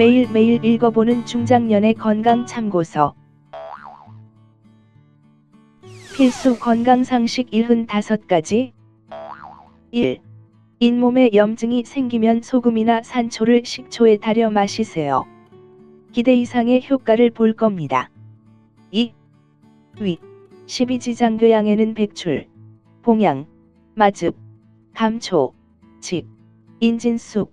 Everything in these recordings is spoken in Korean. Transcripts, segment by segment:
매일매일 읽어보는 중장년의 건강 참고서. 필수 건강 상식 75가지 1. 잇몸에 염증이 생기면 소금이나 산초를 식초에 달여 마시세요. 기대 이상의 효과를 볼 겁니다. 2. 위. 12지장교양에는 백출, 봉양, 마즙, 감초, 직, 인진쑥,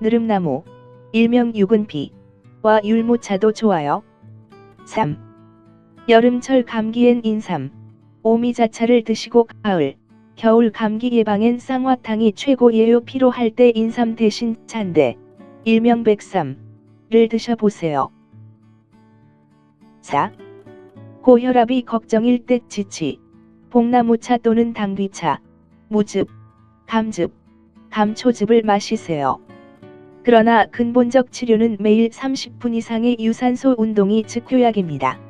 느릅나무, 일명 유근피와 율무차도 좋아요. 3. 여름철 감기엔 인삼, 오미자차를 드시고 가을, 겨울 감기 예방엔 쌍화탕이 최고예요. 피로할 때 인삼 대신 찬데, 일명 백삼을 드셔보세요. 4. 고혈압이 걱정일 때 지치, 복나무차 또는 당귀차, 무즙, 감즙, 감초즙을 마시세요. 그러나 근본적 치료는 매일 30분 이상의 유산소 운동이 즉효약입니다.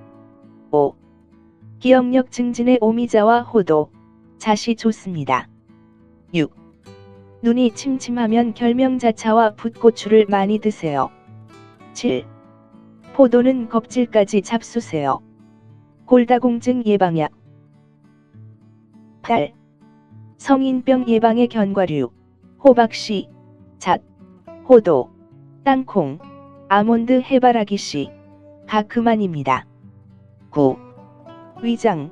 5. 기억력 증진에 오미자와 호도, 잣이 좋습니다. 6. 눈이 침침하면 결명자차와 붓고추를 많이 드세요. 7. 포도는 껍질까지 잡수세요. 골다공증 예방약 8. 성인병 예방의 견과류 호박씨, 잣, 호도, 땅콩, 아몬드 해바라기 씨, 가 그만입니다. 9. 위장,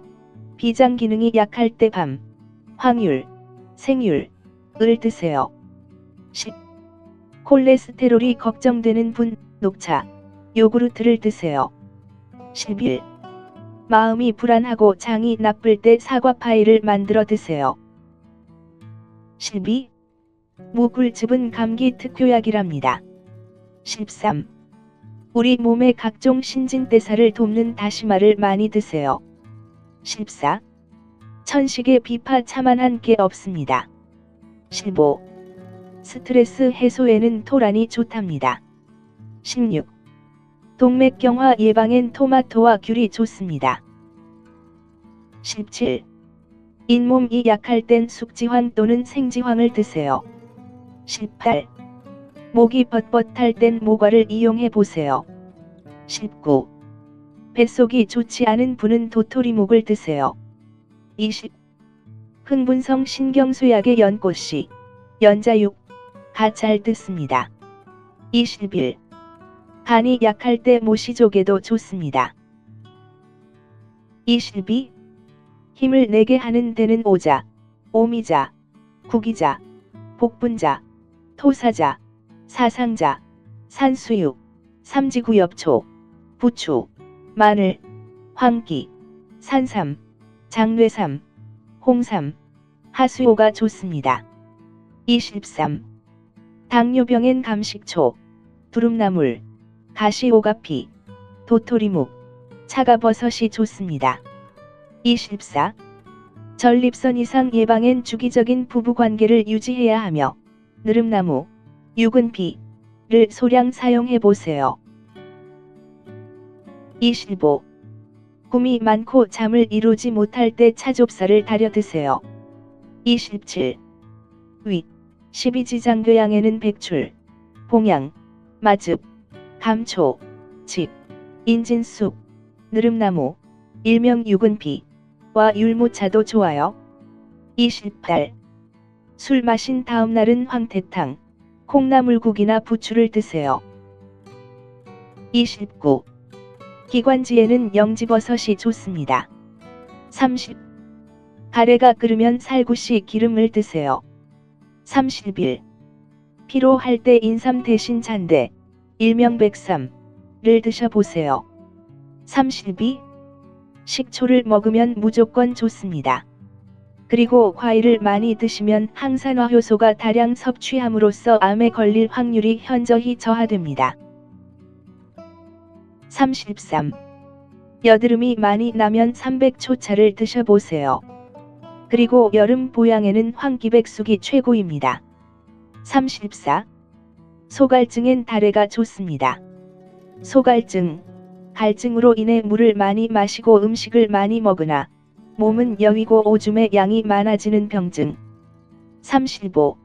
비장 기능이 약할 때 밤, 황율, 생율, 을 드세요. 10. 콜레스테롤이 걱정되는 분, 녹차, 요구르트를 드세요. 11. 마음이 불안하고 장이 나쁠 때 사과 파이를 만들어 드세요. 12. 무굴즙은 감기 특효약이랍니다. 13. 우리 몸의 각종 신진대사를 돕는 다시마를 많이 드세요. 14. 천식의 비파 차만한 게 없습니다. 15. 스트레스 해소에는 토란이 좋답니다. 16. 동맥경화 예방엔 토마토와 귤이 좋습니다. 17. 잇몸이 약할 땐 숙지황 또는 생지황을 드세요. 18. 목이 뻣뻣할 땐 모과를 이용해 보세요. 19. 뱃속이 좋지 않은 분은 도토리묵을 드세요. 20. 흥분성 신경쇠약의 연꽃씨, 연자육, 가잘 듣습니다. 21. 간이 약할 때 모시조개도 좋습니다. 22. 힘을 내게 하는 데는 오자, 오미자, 구기자, 복분자, 토사자, 사상자, 산수육, 삼지구엽초, 부추, 마늘, 황기, 산삼, 장뇌삼, 홍삼, 하수요가 좋습니다. 23. 당뇨병엔 감식초, 두릅나물, 가시오가피, 도토리묵, 차가버섯이 좋습니다. 24. 전립선 이상 예방엔 주기적인 부부관계를 유지해야 하며 느릅나무, 유근피를 소량 사용해 보세요. 25. 꿈이 많고 잠을 이루지 못할 때 차좁쌀을 달여 드세요. 27. 윗, 12지장 교양에는 백출, 봉양, 마즙, 감초, 직, 인진쑥, 느릅나무, 일명 유근피와 율무차도 좋아요. 28. 술 마신 다음 날은 황태탕, 콩나물국이나 부추를 드세요. 29. 기관지에는 영지버섯이 좋습니다. 30. 가래가 끓으면 살구씨 기름을 드세요. 31. 피로할 때 인삼 대신 잔대, 일명 백삼을 드셔보세요. 32. 식초를 먹으면 무조건 좋습니다. 그리고 과일을 많이 드시면 항산화 효소가 다량 섭취함으로써 암에 걸릴 확률이 현저히 저하됩니다. 33. 여드름이 많이 나면 300초차를 드셔보세요. 그리고 여름 보양에는 황기백숙이 최고입니다. 34. 소갈증엔 다래가 좋습니다. 소갈증, 갈증으로 인해 물을 많이 마시고 음식을 많이 먹으나 몸은 여위고 오줌의 양이 많아지는 병증. 35.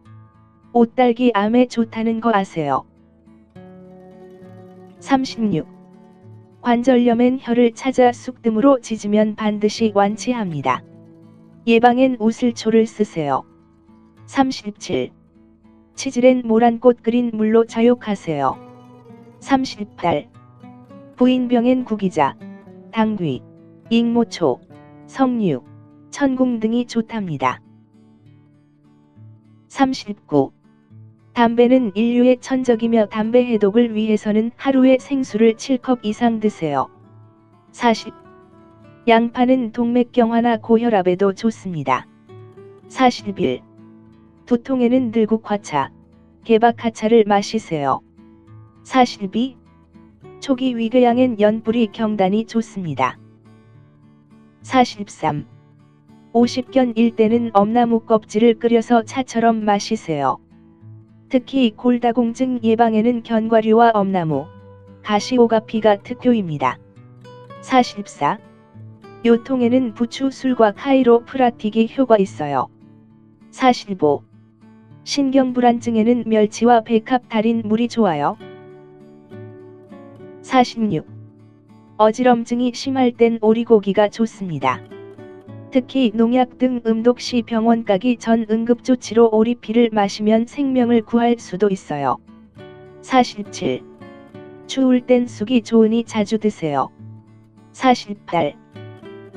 옷달기 암에 좋다는 거 아세요? 36. 관절염엔 혀를 찾아 쑥뜸으로 짖으면 반드시 완치합니다. 예방엔 우슬초를 쓰세요. 37. 치질엔 모란꽃 그린 물로 자욕하세요. 38. 부인병엔 구기자, 당귀, 익모초, 석류, 천궁 등이 좋답니다. 39. 담배는 인류의 천적이며 담배 해독을 위해서는 하루에 생수를 7컵 이상 드세요. 40. 양파는 동맥경화나 고혈압에도 좋습니다. 41. 두통에는 들국화차, 개박화차를 마시세요. 42. 초기 위궤양엔 연뿌리 경단이 좋습니다. 43. 50견 일 때는 엄나무 껍질을 끓여서 차처럼 마시세요. 특히 골다공증 예방에는 견과류와 엄나무, 가시오가피가 특효입니다. 44. 요통에는 부추 술과 카이로 프라틱이 효과 있어요. 45. 신경불안증에는 멸치와 백합 달인 물이 좋아요. 46. 어지럼증이 심할 땐 오리고기가 좋습니다. 특히 농약 등 음독 시 병원 가기 전 응급조치로 오리피를 마시면 생명을 구할 수도 있어요. 47. 추울 땐 쑥이 좋으니 자주 드세요. 48.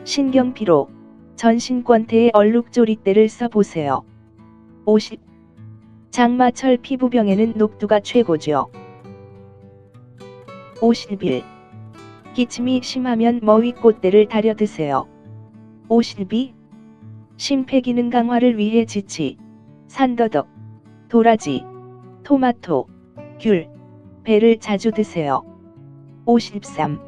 신경피로, 전신권태에 얼룩조리대를 써보세요. 50. 장마철 피부병에는 녹두가 최고죠. 51. 기침이 심하면 머위 꽃대를 다려 드세요. 52. 심폐기능 강화를 위해 지치, 산더덕, 도라지, 토마토, 귤, 배를 자주 드세요. 53.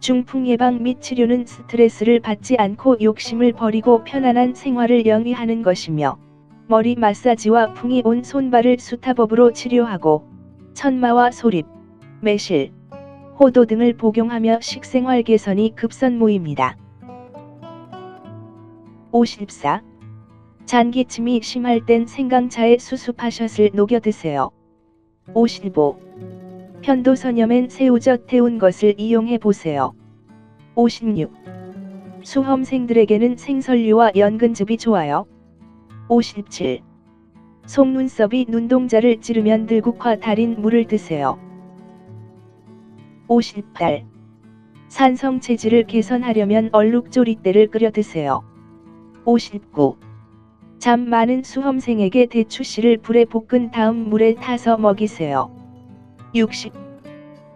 중풍 예방 및 치료는 스트레스를 받지 않고 욕심을 버리고 편안한 생활을 영위하는 것이며 머리 마사지와 풍이 온 손발을 수타법으로 치료하고 천마와 소립, 매실, 호도 등을 복용하며 식생활 개선이 급선무입니다. 54. 잔기침이 심할 땐 생강차에 수수파샷을 녹여 드세요. 55. 편도선염엔 새우젓 태운 것을 이용해 보세요. 56. 수험생들에게는 생설류와 연근즙이 좋아요. 57. 속눈썹이 눈동자를 찌르면 들국화 달인 물을 드세요. 58. 산성 체질을 개선하려면 얼룩조리대를 끓여 드세요. 59. 잠 많은 수험생에게 대추씨를 불에 볶은 다음 물에 타서 먹이세요. 60.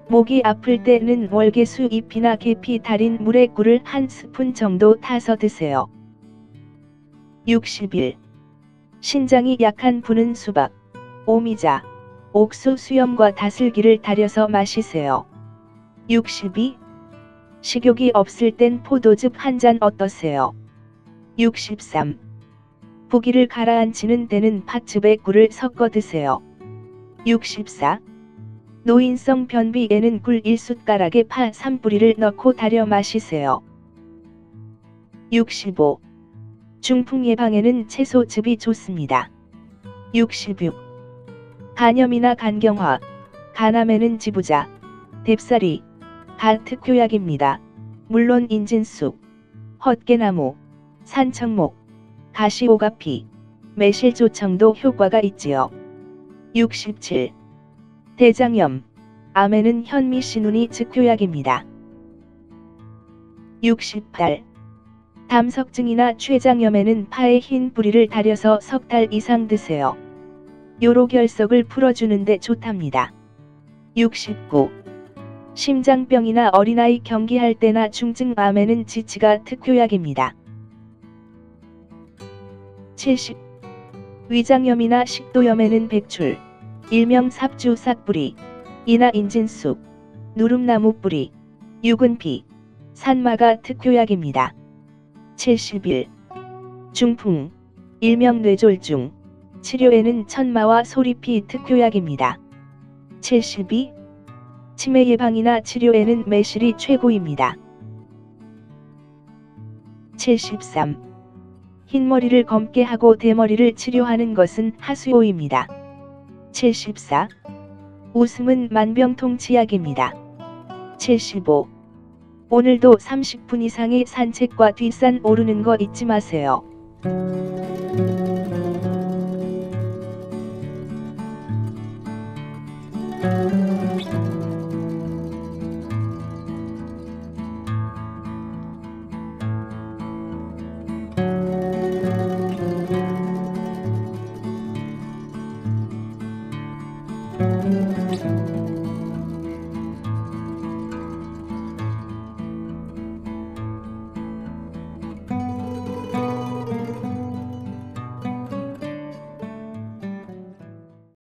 목이 아플 때는 월계수 잎이나 계피 달인 물에 꿀을 한 스푼 정도 타서 드세요. 61. 신장이 약한 분은 수박, 오미자, 옥수 수염과 다슬기를 달여서 마시세요. 62. 식욕이 없을 땐 포도즙 한 잔 어떠세요? 63. 부기를 가라앉히는 때는 팥즙에 꿀을 섞어 드세요. 64. 노인성 변비에는 꿀 1숟가락에 파 3뿌리를 넣고 달여 마시세요. 65. 중풍 예방에는 채소즙이 좋습니다. 66. 간염이나 간경화, 간암에는 지부자, 뎁사리, 가 특효약입니다. 물론 인진쑥, 헛개나무, 산청목, 가시오가피, 매실조청도 효과가 있지요. 67. 대장염, 암에는 현미신운이 즉효약입니다. 68. 담석증이나 췌장염에는 파의 흰 뿌리를 달여서 석 달 이상 드세요. 요로 결석을 풀어주는데 좋답니다. 69. 심장병이나 어린아이 경기할 때나 중증암에는 지치가 특효약입니다. 70. 위장염이나 식도염에는 백출, 일명 삽주 싹뿌리, 이나 인진쑥, 누름나무 뿌리, 유근피, 산마가 특효약입니다. 71. 중풍, 일명 뇌졸중, 치료에는 천마와 소리피 특효약입니다. 72. 치매 예방이나 치료에는 매실이 최고입니다. 73. 흰머리를 검게 하고 대머리를 치료하는 것은 하수요입니다. 74. 웃음은 만병통치약입니다. 75. 오늘도 30분 이상의 산책과 뒷산 오르는 거 잊지 마세요.